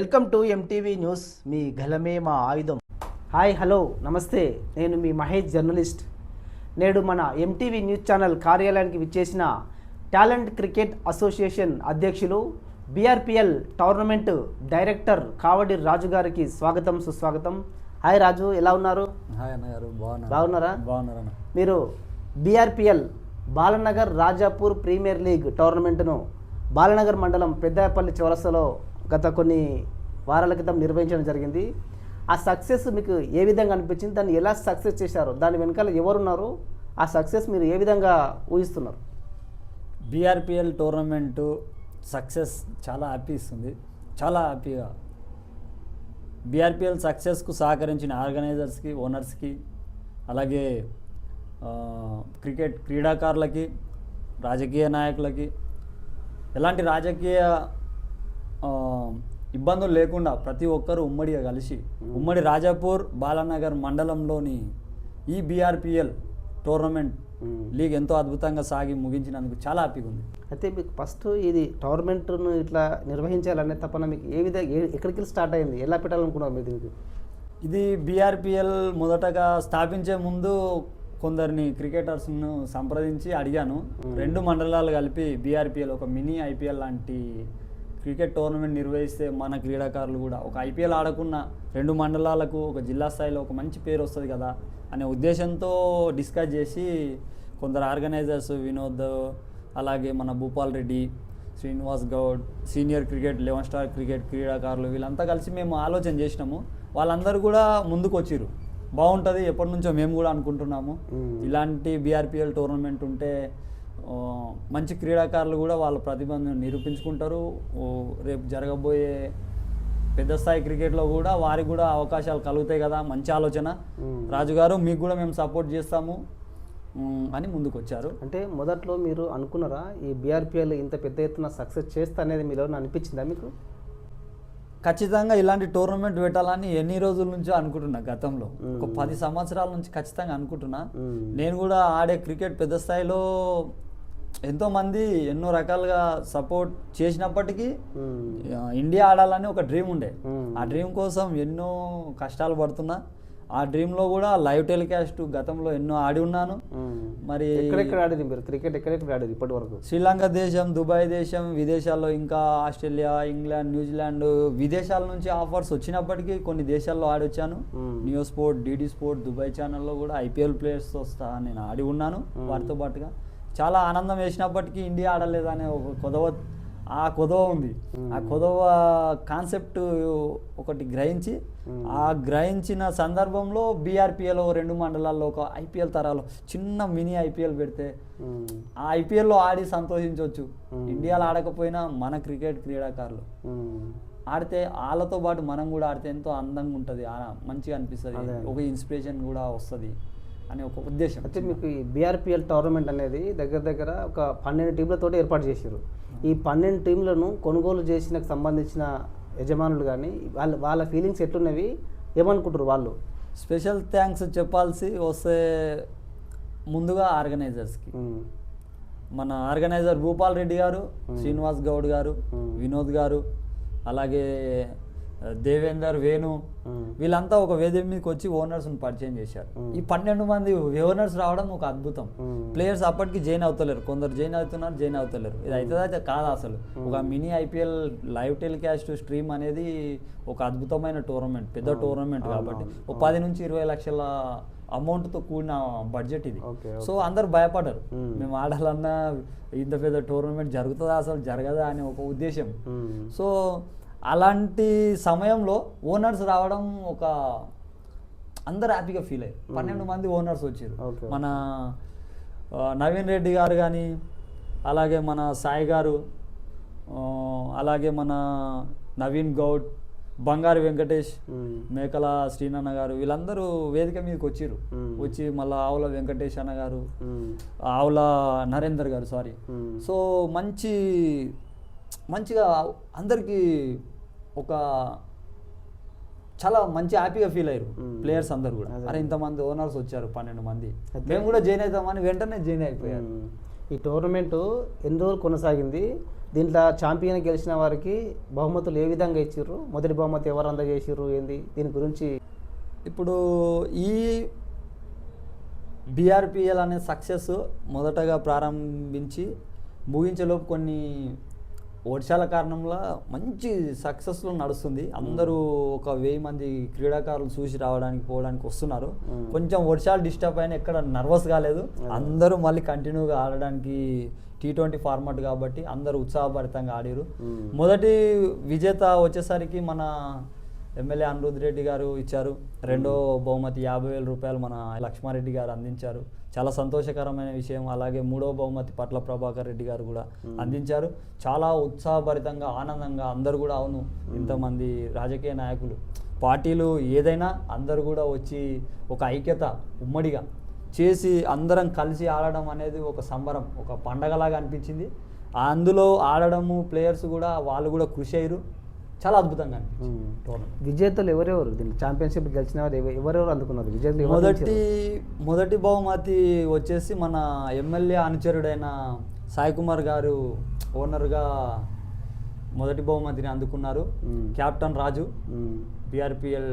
Welcome to MTV news మీ గలమే మా ఆయుధం. హాయ్ హలో నమస్తే. నేను మీ మహేష్ జర్నలిస్ట్. నేడు మన ఎంటీవీ న్యూస్ ఛానల్ కార్యాలయానికి విచ్చేసిన టాలెంట్ క్రికెట్ అసోసియేషన్ అధ్యక్షులు BRPL tournament director Kavadi Raju గారికి స్వాగతం సుస్వాగతం. హాయ్ రాజు ఎలా ఉన్నారు? హాయ్ బాగున్నారు? బాగున్నారా? మీరు BRPL Balanagar Rajapur premier league టోర్నమెంట్ను Balanagar మండలం పెద్దాయపల్లి చౌరస్తలో గత కొన్ని వారాల క్రితం నిర్వహించడం జరిగింది. ఆ సక్సెస్ మీకు ఏ విధంగా అనిపించింది? దాన్ని ఎలా సక్సెస్ చేశారు? దాని వెనకాల ఎవరున్నారు? ఆ సక్సెస్ మీరు ఏ విధంగా ఊహిస్తున్నారు? బీఆర్పిఎల్ టోర్నమెంటు సక్సెస్ చాలా హ్యాపీ ఇస్తుంది. చాలా హ్యాపీగా. బీఆర్పిఎల్ సక్సెస్కు సహకరించిన ఆర్గనైజర్స్కి ఓనర్స్కి అలాగే క్రికెట్ క్రీడాకారులకి రాజకీయ నాయకులకి ఎలాంటి రాజకీయ ఇబ్బందులు లేకుండా ప్రతి ఒక్కరూ ఉమ్మడిగా కలిసి ఉమ్మడి రాజాపూర్ బాలానగర్ మండలంలోని ఈ బీఆర్పిఎల్ టోర్నమెంట్ లీగ్ ఎంతో అద్భుతంగా సాగి ముగించినందుకు చాలా హ్యాపీగా ఉంది. అయితే మీకు ఫస్ట్ ఇది టోర్నమెంట్ను ఇట్లా నిర్వహించాలనే తపన మీకు ఏ విధంగా ఎక్కడికి వెళ్ళి స్టార్ట్ అయింది? ఎలా పెట్టాలనుకున్నారు మీరు దీనికి? ఇది బీఆర్పిఎల్ మొదటగా స్థాపించే ముందు కొందరిని క్రికెటర్స్ను సంప్రదించి అడిగాను. రెండు మండలాలు కలిపి బీఆర్పిఎల్ ఒక మినీ ఐపీఎల్ లాంటి క్రికెట్ టోర్నమెంట్ నిర్వహిస్తే మన క్రీడాకారులు కూడా ఒక ఐపీఎల్ ఆడకున్న రెండు మండలాలకు ఒక జిల్లా స్థాయిలో ఒక మంచి పేరు వస్తుంది కదా అనే ఉద్దేశంతో డిస్కస్ చేసి కొందరు ఆర్గనైజర్స్ వినోద్ అలాగే మన Bhupal Reddy Srinivas Goud senior cricket eleven star cricket క్రీడాకారులు వీళ్ళంతా కలిసి మేము ఆలోచన చేసినాము. వాళ్ళందరూ కూడా ముందుకు వచ్చిర్రు. బాగుంటుంది ఎప్పటి నుంచో మేము కూడా అనుకుంటున్నాము. ఇలాంటి బీఆర్పిఎల్ టోర్నమెంట్ ఉంటే మంచి క్రీడాకారులు కూడా వాళ్ళ ప్రతిభను నిరూపించుకుంటారు. రేపు జరగబోయే పెద్ద స్థాయి క్రికెట్లో కూడా వారికి కూడా అవకాశాలు కలుగుతాయి కదా మంచి ఆలోచన. రాజుగారు మీకు కూడా మేము సపోర్ట్ చేస్తాము. అని ముందుకు వచ్చారు అంటే మొదట్లో మీరు అనుకున్నారా ఈ బీఆర్పిఎల్ ఇంత పెద్ద ఎత్తున సక్సెస్ చేస్తా అనేది మీలో అనిపించిందా మీకు? ఖచ్చితంగా ఇలాంటి టోర్నమెంట్ పెట్టాలని ఎన్ని రోజుల నుంచో అనుకుంటున్నా గతంలో. ఒక పది సంవత్సరాల నుంచి ఖచ్చితంగా అనుకుంటున్నా. నేను కూడా ఆడే క్రికెట్ పెద్ద స్థాయిలో ఎంతో మంది ఎన్నో రకాలుగా సపోర్ట్ చేసినప్పటికీ ఇండియా ఆడాలని ఒక డ్రీమ్ ఉండే. ఆ డ్రీమ్ కోసం ఎన్నో కష్టాలు పడుతున్నా. ఆ డ్రీమ్లో కూడా లైవ్ టెలికాస్ట్ గతంలో ఎన్నో ఆడి ఉన్నాను. మరి ఎక్కడెక్కడ ఆడింది మీరు? క్రికెట్ ఎక్కడెక్కడ ఆడేది ఇప్పటి వరకు శ్రీలంక దేశం దుబాయ్ దేశం విదేశాల్లో ఇంకా ఆస్ట్రేలియా ఇంగ్లాండ్ న్యూజిలాండ్ విదేశాల నుంచి ఆఫర్స్ వచ్చినప్పటికీ కొన్ని దేశాల్లో ఆడొచ్చాను. New sport DD sport Dubai ఛానల్లో కూడా ఐపీఎల్ ప్లేయర్స్ వస్తా నేను ఆడి ఉన్నాను వారితో పాటుగా. చాలా ఆనందం వేసినప్పటికీ ఇండియా ఆడలేదనే ఒక కొదవ ఆ కొదవ ఉంది. ఆ కొదవ కాన్సెప్ట్ ఒకటి గ్రహించి ఆ గ్రహించిన సందర్భంలో బీఆర్పిఎల్ రెండు మండలాల్లో ఒక ఐపీఎల్ తరాలు చిన్న మినీ ఐపీఎల్ పెడితే. ఆ ఐపీఎల్లో ఆడి సంతోషించవచ్చు ఇండియాలో ఆడకపోయినా మన క్రికెట్ క్రీడాకారులు. ఆడితే వాళ్ళతో పాటు మనం కూడా ఆడితే ఎంతో అందంగా ఉంటుంది మంచిగా అనిపిస్తుంది. ఒక ఇన్స్పిరేషన్ కూడా వస్తుంది అనే ఒక ఉద్దేశం. అయితే మీకు ఈ బీఆర్పిఎల్ టోర్నమెంట్ అనేది దగ్గర దగ్గర ఒక పన్నెండు టీంలతో ఏర్పాటు చేశారు ఈ పన్నెండు టీంలను కొనుగోలు చేసిన సంబంధించిన యజమానులు కానీ వాళ్ళ వాళ్ళ ఫీలింగ్స్ ఎట్లున్నవి ఏమనుకుంటారు వాళ్ళు స్పెషల్ థ్యాంక్స్ చెప్పాల్సి వస్తే ముందుగా ఆర్గనైజర్స్కి. మన ఆర్గనైజర్ భూపాల్ రెడ్డి గారు శ్రీనివాస్ గౌడ్ గారు. వినోద్ గారు అలాగే దేవేందర్ వేణు. వీళ్ళంతా ఒక వేదిక మీదకి వచ్చి ఓనర్స్ని పరిచయం చేశారు. ఈ పన్నెండు మంది ఓనర్స్ రావడం ఒక అద్భుతం. ప్లేయర్స్ అప్పటికి జాయిన్ అవుతలేరు. కొందరు జాయిన్ అవుతున్నారు జాయిన్ అవుతలేరు. ఇది అయితే అయితే కాదు అసలు? ఒక mini IPL live telecast stream అనేది ఒక అద్భుతమైన టోర్నమెంట్ పెద్ద టోర్నమెంట్ కాబట్టి. ఒక పది నుంచి ఇరవై లక్షల అమౌంట్తో కూడిన బడ్జెట్ ఇది. సో అందరు భయపడ్డారు మ్మ్. ఆడాలన్నా ఇంత పెద్ద టోర్నమెంట్ జరుగుతుందా అసలు జరగదా అనే ఒక ఉద్దేశం. సో అలాంటి సమయంలో ఓనర్స్ రావడం ఒక అందరు హ్యాపీగా ఫీల్ అయ్యారు పన్నెండు మంది ఓనర్స్ వచ్చారు. మన నవీన్ రెడ్డి గారు కానీ అలాగే మన సాయి గారు అలాగే మన నవీన్ గౌడ్ బంగారు వెంకటేష్. మేకల శ్రీనన్న గారు వీళ్ళందరూ వేదిక మీదకి వచ్చిర్రు మ్మ్. వచ్చి మళ్ళీ ఆవుల వెంకటేష్ అన్న గారు. ఆవుల నరేందర్ గారు సారీ. సో మంచి మంచిగా అందరికీ ఒక చాలా మంచి హ్యాపీగా ఫీల్ అయ్యారు. ప్లేయర్స్ అందరు కూడా. అరే ఇంతమంది ఓనర్స్ వచ్చారు పన్నెండు మంది. మేము కూడా జాయిన్ అవుతామని వెంటనే జాయిన్ అయిపోయారు. ఈ టోర్నమెంట్ ఎన్ని రోజులు కొనసాగింది? దీంట్లో ఛాంపియన్ గెలిచిన వారికి బహుమతులు ఏ విధంగా ఇచ్చిర్రు? మొదటి బహుమతి ఎవరు అందజేసిర్రు? ఏంది? దీని గురించి ఇప్పుడు ఈ బీఆర్పిఎల్ అనే సక్సెస్ మొదటగా ప్రారంభించి ముగించేలోపు కొన్ని వర్షాల కారణంలో మంచి సక్సెస్లో నడుస్తుంది. అందరూ ఒక వెయ్యి మంది క్రీడాకారులు చూసి రావడానికి పోవడానికి వస్తున్నారు. కొంచెం వర్షాలు డిస్టర్బ్ అయినా ఎక్కడ నర్వస్ కాలేదు. అందరూ మళ్ళీ కంటిన్యూగా ఆడడానికి టీ ట్వంటీ ఫార్మాట్ కాబట్టి అందరూ ఉత్సాహభరితంగా ఆడిరు. మొదటి విజేత వచ్చేసరికి మన ఎమ్మెల్యే అనిరుద్ రెడ్డి గారు ఇచ్చారు. రెండో బహుమతి యాభై వేల రూపాయలు మన లక్ష్మారెడ్డి గారు అందించారు. చాలా సంతోషకరమైన విషయం. అలాగే మూడో బహుమతి పట్ల ప్రభాకర్ రెడ్డి గారు కూడా అందించారు. చాలా ఉత్సాహభరితంగా ఆనందంగా అందరూ కూడా అవును. ఇంతమంది రాజకీయ నాయకులు. పార్టీలు ఏదైనా అందరూ కూడా వచ్చి ఒక ఐక్యత ఉమ్మడిగా చేసి అందరం కలిసి ఆడడం అనేది ఒక సంబరం ఒక పండగలాగా అనిపించింది. అందులో ఆడడము ప్లేయర్స్ కూడా వాళ్ళు కూడా కృషి అయ్యారు. చాలా అద్భుతంగా అనిపించింది విజేతలు ఎవరెవరు దీనికి ఛాంపియన్షిప్ గెలిచిన వారు ఎవ- ఎవరెవరు అందుకున్నారు విజేతలు మొదటి? మొదటి బహుమతి వచ్చేసి మన ఎమ్మెల్యే అనుచరుడైన సాయి కుమార్ గారు ఓనర్గా మొదటి బహుమతిని అందుకున్నారు. కెప్టెన్ రాజు మ్మ్. బీఆర్పిఎల్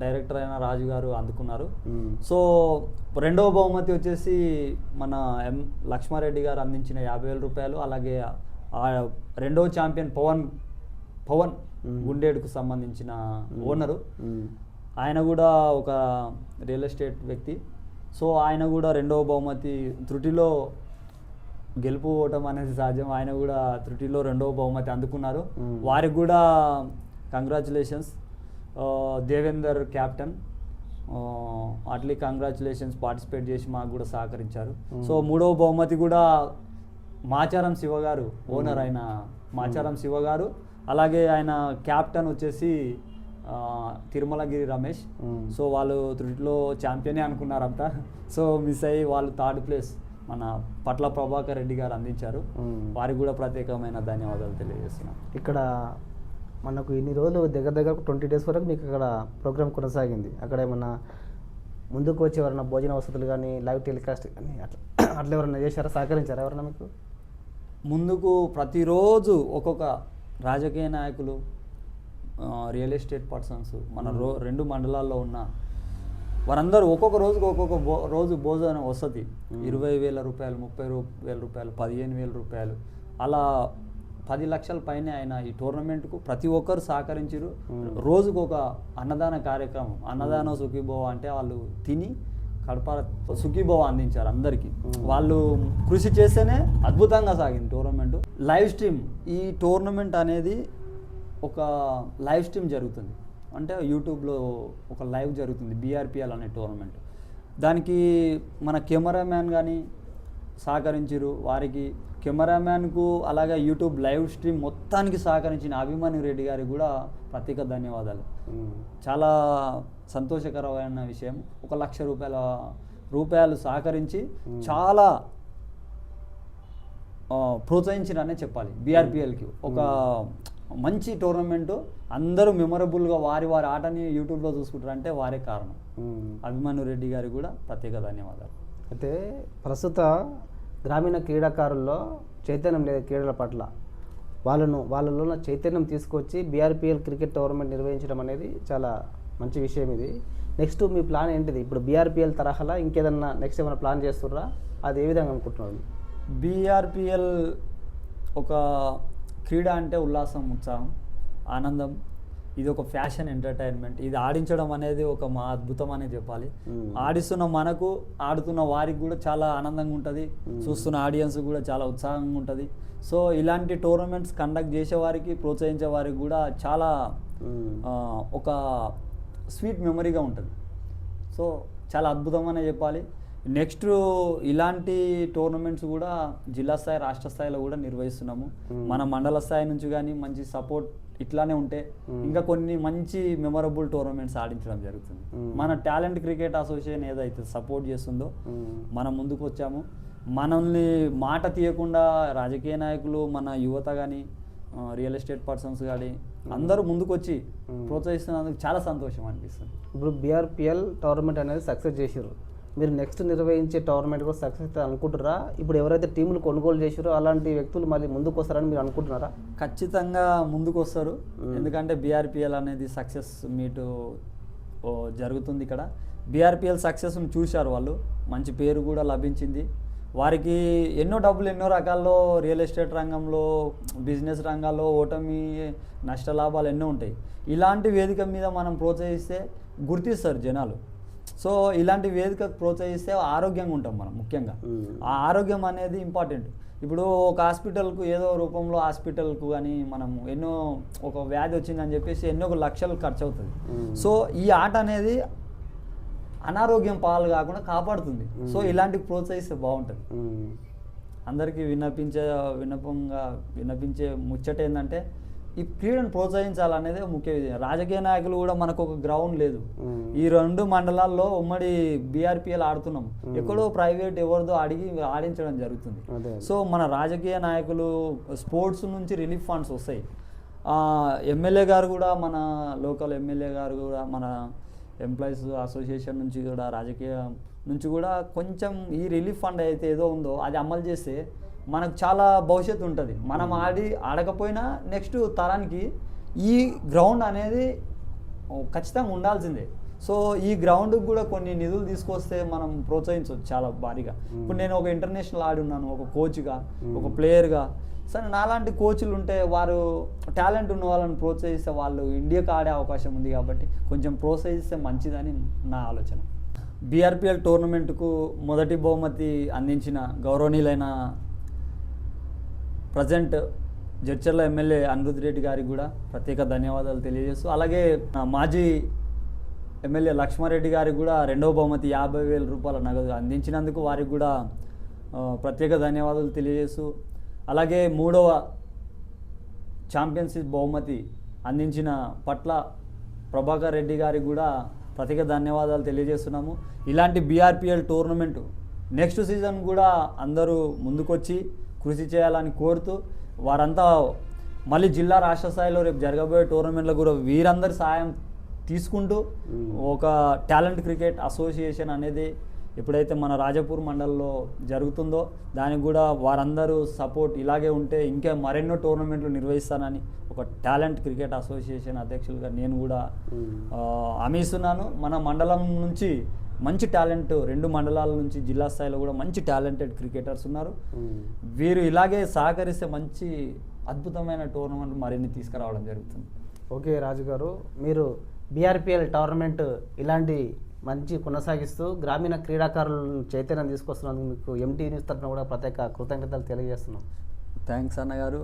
డైరెక్టర్ అయిన రాజు గారు అందుకున్నారు. సో రెండవ బహుమతి వచ్చేసి మన ఎం లక్ష్మారెడ్డి గారు అందించిన యాభై వేల రూపాయలు అలాగే ఆ రెండవ ఛాంపియన్ పవన్ పవన్. గుండేడుకు సంబంధించిన ఓనరు. ఆయన కూడా ఒక రియల్ ఎస్టేట్ వ్యక్తి. సో ఆయన కూడా రెండవ బహుమతి త్రుటిలో గెలుపు ఓటం అనేది సహజం ఆయన కూడా త్రుటిలో రెండవ బహుమతి అందుకున్నారు. వారికి కూడా congratulations Devender captain Atlee congratulations participate చేసి మాకు కూడా సహకరించారు. సో మూడవ బహుమతి కూడా మాచారం శివ గారు ఓనర్ అయిన మాచారం శివ గారు. అలాగే ఆయన క్యాప్టెన్ వచ్చేసి తిరుమలగిరి రమేష్. సో వాళ్ళు త్రుటిలో ఛాంపియనే అనుకున్నారంతా సో మిస్ అయ్యి వాళ్ళు థర్డ్ ప్లేస్ మన పట్ల ప్రభాకర్ రెడ్డి గారు అందించారు. వారికి కూడా ప్రత్యేకమైన ధన్యవాదాలు తెలియజేస్తున్నాం. ఇక్కడ మనకు ఇన్ని రోజులు దగ్గర దగ్గర ట్వంటీ డేస్ వరకు మీకు అక్కడ ప్రోగ్రామ్ కొనసాగింది. అక్కడ ఏమన్నా ముందుకు వచ్చి ఎవరైనా భోజన వసతులు కానీ లైవ్ టెలికాస్ట్ కానీ అట్లా అట్లా ఎవరైనా చేశారా? సహకరించారా ఎవరైనా మీకు? ముందుకు ప్రతిరోజు ఒక్కొక్క రాజకీయ నాయకులు రియల్ ఎస్టేట్ పర్సన్స్ మన రో రెండు మండలాల్లో ఉన్న వారందరూ ఒక్కొక్క రోజుకు ఒక్కొక్క రోజు భోజనం వసతి ఇరవై వేల రూపాయలు ముప్పై వేల రూపాయలు పదిహేను వేల రూపాయలు. అలా పది లక్షల పైన ఆయన ఈ టోర్నమెంట్కు ప్రతి ఒక్కరు సహకరించారు రోజుకు ఒక అన్నదాన కార్యక్రమం అన్నదానం సుఖీభవ అంటే వాళ్ళు తిని కడప సుఖీభవ అందించారు అందరికీ. వాళ్ళు కృషి చేస్తేనే అద్భుతంగా సాగింది టోర్నమెంట్. లైవ్ స్ట్రీమ్ ఈ టోర్నమెంట్ అనేది ఒక లైవ్ స్ట్రీమ్ జరుగుతుంది. అంటే యూట్యూబ్లో ఒక లైవ్ జరుగుతుంది బీఆర్పిఎల్ అనే టోర్నమెంట్. దానికి మన కెమెరామ్యాన్ కానీ సహకరించారు వారికి కెమెరామ్యాన్కు అలాగే యూట్యూబ్ లైవ్ స్ట్రీమ్ మొత్తానికి సహకరించిన అభిమాని రెడ్డి గారికి కూడా ప్రత్యేక ధన్యవాదాలు. చాలా సంతోషకరమైన విషయం. ఒక లక్ష రూపాయల రూపాయలు సహకరించి చాలా ఆ, ప్రోత్సహించిరనే చెప్పాలి బీఆర్పిఎల్కి. ఒక మంచి టోర్నమెంటు అందరూ మెమరబుల్గా వారి వారి ఆటని యూట్యూబ్లో చూసుకుంటారు అంటే వారే కారణం. అభిమాను రెడ్డి గారికి కూడా ప్రత్యేక ధన్యవాదాలు. అయితే ప్రస్తుత గ్రామీణ క్రీడాకారుల్లో చైతన్యం లేదు క్రీడల పట్ల. వాళ్ళను వాళ్ళలో ఉన్న చైతన్యం తీసుకొచ్చి బీఆర్పిఎల్ క్రికెట్ టోర్నమెంట్ నిర్వహించడం అనేది చాలా మంచి విషయం ఇది. నెక్స్ట్ మీ ప్లాన్ ఏంటిది? ఇప్పుడు బీఆర్పిఎల్ తరహాలో ఇంకేదన్నా నెక్స్ట్ ఏమైనా ప్లాన్ చేస్తుర్రా? అది ఏ విధంగా అనుకుంటున్నారు బీఆర్పిఎల్ ఒక క్రీడ అంటే ఉల్లాసం ఉత్సాహం ఆనందం ఇది ఒక ఫ్యాషన్ ఎంటర్టైన్మెంట్. ఇది ఆడించడం అనేది ఒక మా అద్భుతం అనే చెప్పాలి. ఆడిస్తున్న మనకు ఆడుతున్న వారికి కూడా చాలా ఆనందంగా ఉంటుంది. చూస్తున్న ఆడియన్స్ కూడా చాలా ఉత్సాహంగా ఉంటుంది. సో ఇలాంటి టోర్నమెంట్స్ కండక్ట్ చేసే వారికి ప్రోత్సహించే వారికి కూడా చాలా ఒక స్వీట్ మెమరీగా ఉంటుంది. సో చాలా అద్భుతం అనే చెప్పాలి. నెక్స్ట్ ఇలాంటి టోర్నమెంట్స్ కూడా జిల్లా స్థాయి రాష్ట్ర స్థాయిలో కూడా నిర్వహిస్తున్నాము. మన మండల స్థాయి నుంచి కానీ మంచి సపోర్ట్ ఇట్లానే ఉంటే. ఇంకా కొన్ని మంచి మెమరబుల్ టోర్నమెంట్స్ ఆడించడం జరుగుతుంది. మన టాలెంట్ క్రికెట్ అసోసియేషన్ ఏదైతే సపోర్ట్ చేస్తుందో. మనం ముందుకు వచ్చాము మనల్ని మాట తీయకుండా రాజకీయ నాయకులు మన యువత కానీ రియల్ ఎస్టేట్ పర్సన్స్ కానీ అందరూ ముందుకు వచ్చి. ప్రోత్సహిస్తున్నందుకు చాలా సంతోషం అనిపిస్తుంది ఇప్పుడు బీఆర్పిఎల్ టోర్నమెంట్ అనేది సక్సెస్ చేసారు మీరు నెక్స్ట్ నిర్వహించే టోర్నమెంట్ కూడా సక్సెస్ అవుతుంది అనుకుంటున్నారా? ఇప్పుడు ఎవరైతే టీంలు కొనుగోలు చేసారో అలాంటి వ్యక్తులు మళ్ళీ ముందుకు వస్తారని మీరు అనుకుంటున్నారా? ఖచ్చితంగా ముందుకు వస్తారు ఎందుకంటే బీఆర్పిఎల్ అనేది సక్సెస్ మీటు జరుగుతుంది ఇక్కడ. బీఆర్పిఎల్ సక్సెస్ని చూశారు వాళ్ళు. మంచి పేరు కూడా లభించింది. వారికి ఎన్నో డబ్బులు ఎన్నో రకాల్లో రియల్ ఎస్టేట్ రంగంలో బిజినెస్ రంగాల్లో ఓటమి నష్ట లాభాలు ఎన్నో ఉంటాయి. ఇలాంటి వేదిక మీద మనం ప్రోత్సహిస్తే గుర్తిస్తారు జనాలు. సో ఇలాంటి వేదిక ప్రోత్సహిస్తే ఆరోగ్యంగా ఉంటాం మనం ముఖ్యంగా. ఆ ఆరోగ్యం అనేది ఇంపార్టెంట్ ఇప్పుడు ఒక హాస్పిటల్కు ఏదో రూపంలో హాస్పిటల్కు కానీ మనం ఎన్నో ఒక వ్యాధి వచ్చిందని చెప్పేసి ఎన్నో లక్షలు ఖర్చు అవుతుంది. సో ఈ ఆట అనేది అనారోగ్యం పాలు కాకుండా కాపాడుతుంది సో ఇలాంటివి ప్రోత్సహిస్తే బాగుంటుంది. అందరికీ విన్నపించే విన్నపంగా విన్నపించే ముచ్చట ఏంటంటే ఈ క్రీడను ప్రోత్సహించాలనేది ముఖ్య విషయం రాజకీయ నాయకులు కూడా మనకు ఒక గ్రౌండ్ లేదు. ఈ రెండు మండలాల్లో ఉమ్మడి బీఆర్పీఎల్ ఆడుతున్నాం. ఎక్కడో ప్రైవేట్ ఎవరిదో అడిగి ఆడించడం జరుగుతుంది. సో మన రాజకీయ నాయకులు స్పోర్ట్స్ నుంచి రిలీఫ్ ఫండ్స్ వస్తాయి. ఎమ్మెల్యే గారు కూడా మన లోకల్ ఎమ్మెల్యే గారు కూడా మన ఎంప్లాయీస్ అసోసియేషన్ నుంచి కూడా రాజకీయ నుంచి కూడా కొంచెం ఈ రిలీఫ్ ఫండ్ అయితే ఏదో ఉందో అది అమలు చేస్తే మనకు చాలా భవిష్యత్తు ఉంటుంది. మనం ఆడి ఆడకపోయినా నెక్స్ట్ తరానికి ఈ గ్రౌండ్ అనేది ఖచ్చితంగా ఉండాల్సిందే. సో ఈ గ్రౌండ్కి కూడా కొన్ని నిధులు తీసుకొస్తే మనం ప్రోత్సహించవచ్చు చాలా భారీగా. ఇప్పుడు నేను ఒక ఇంటర్నేషనల్ ఆడి ఉన్నాను ఒక కోచ్గా ఒక ప్లేయర్గా. సరే నాలాంటి కోచ్లు ఉంటే వారు టాలెంట్ ఉన్న వాళ్ళని ప్రోత్సహిస్తే వాళ్ళు ఇండియాకి ఆడే అవకాశం ఉంది కాబట్టి కొంచెం ప్రోత్సహిస్తే మంచిదని నా ఆలోచన. బీఆర్పిఎల్ టోర్నమెంట్కు మొదటి బహుమతి అందించిన గౌరవనీయులైన ప్రజెంట్ జడ్చర్ల ఎమ్మెల్యే అనిరుద్ రెడ్డి గారికి కూడా ప్రత్యేక ధన్యవాదాలు తెలియజేస్తూ అలాగే మాజీ ఎమ్మెల్యే లక్ష్మారెడ్డి గారికి కూడా రెండవ బహుమతి యాభై వేల రూపాయల నగదు అందించినందుకు వారికి కూడా ప్రత్యేక ధన్యవాదాలు తెలియజేస్తూ అలాగే మూడవ ఛాంపియన్షిప్ బహుమతి అందించిన పట్ల ప్రభాకర్ రెడ్డి గారికి కూడా ప్రత్యేక ధన్యవాదాలు తెలియజేస్తున్నాము. ఇలాంటి బీఆర్పిఎల్ టోర్నమెంట్ నెక్స్ట్ సీజన్ కూడా అందరూ ముందుకొచ్చి కృషి చేయాలని కోరుతూ వారంతా మళ్ళీ జిల్లా రాష్ట్ర స్థాయిలో రేపు జరగబోయే టోర్నమెంట్లో కూడా వీరందరి సాయం తీసుకుంటూ ఒక టాలెంట్ క్రికెట్ అసోసియేషన్ అనేది ఎప్పుడైతే మన రాజపూర్ మండలంలో జరుగుతుందో దానికి కూడా వారందరూ సపోర్ట్ ఇలాగే ఉంటే ఇంకా మరెన్నో టోర్నమెంట్లు నిర్వహిస్తానని ఒక టాలెంట్ క్రికెట్ అసోసియేషన్ అధ్యక్షులుగా నేను కూడా హామీస్తున్నాను మన మండలం నుంచి మంచి టాలెంట్ రెండు మండలాల నుంచి జిల్లా స్థాయిలో కూడా మంచి టాలెంటెడ్ క్రికెటర్స్ ఉన్నారు. వీరు ఇలాగే సహకరిస్తే మంచి అద్భుతమైన టోర్నమెంట్ మరిన్ని తీసుకురావడం జరుగుతుంది. ఓకే రాజు గారు మీరు బీఆర్పిఎల్ టోర్నమెంట్ ఇలాంటి మంచి కొనసాగిస్తూ గ్రామీణ క్రీడాకారులను చైతన్యం తీసుకొస్తున్నందుకు మీకు ఎంటీ న్యూస్ తరఫున కూడా ప్రత్యేక కృతజ్ఞతలు తెలియజేస్తున్నాం. థ్యాంక్స్ అన్నగారు.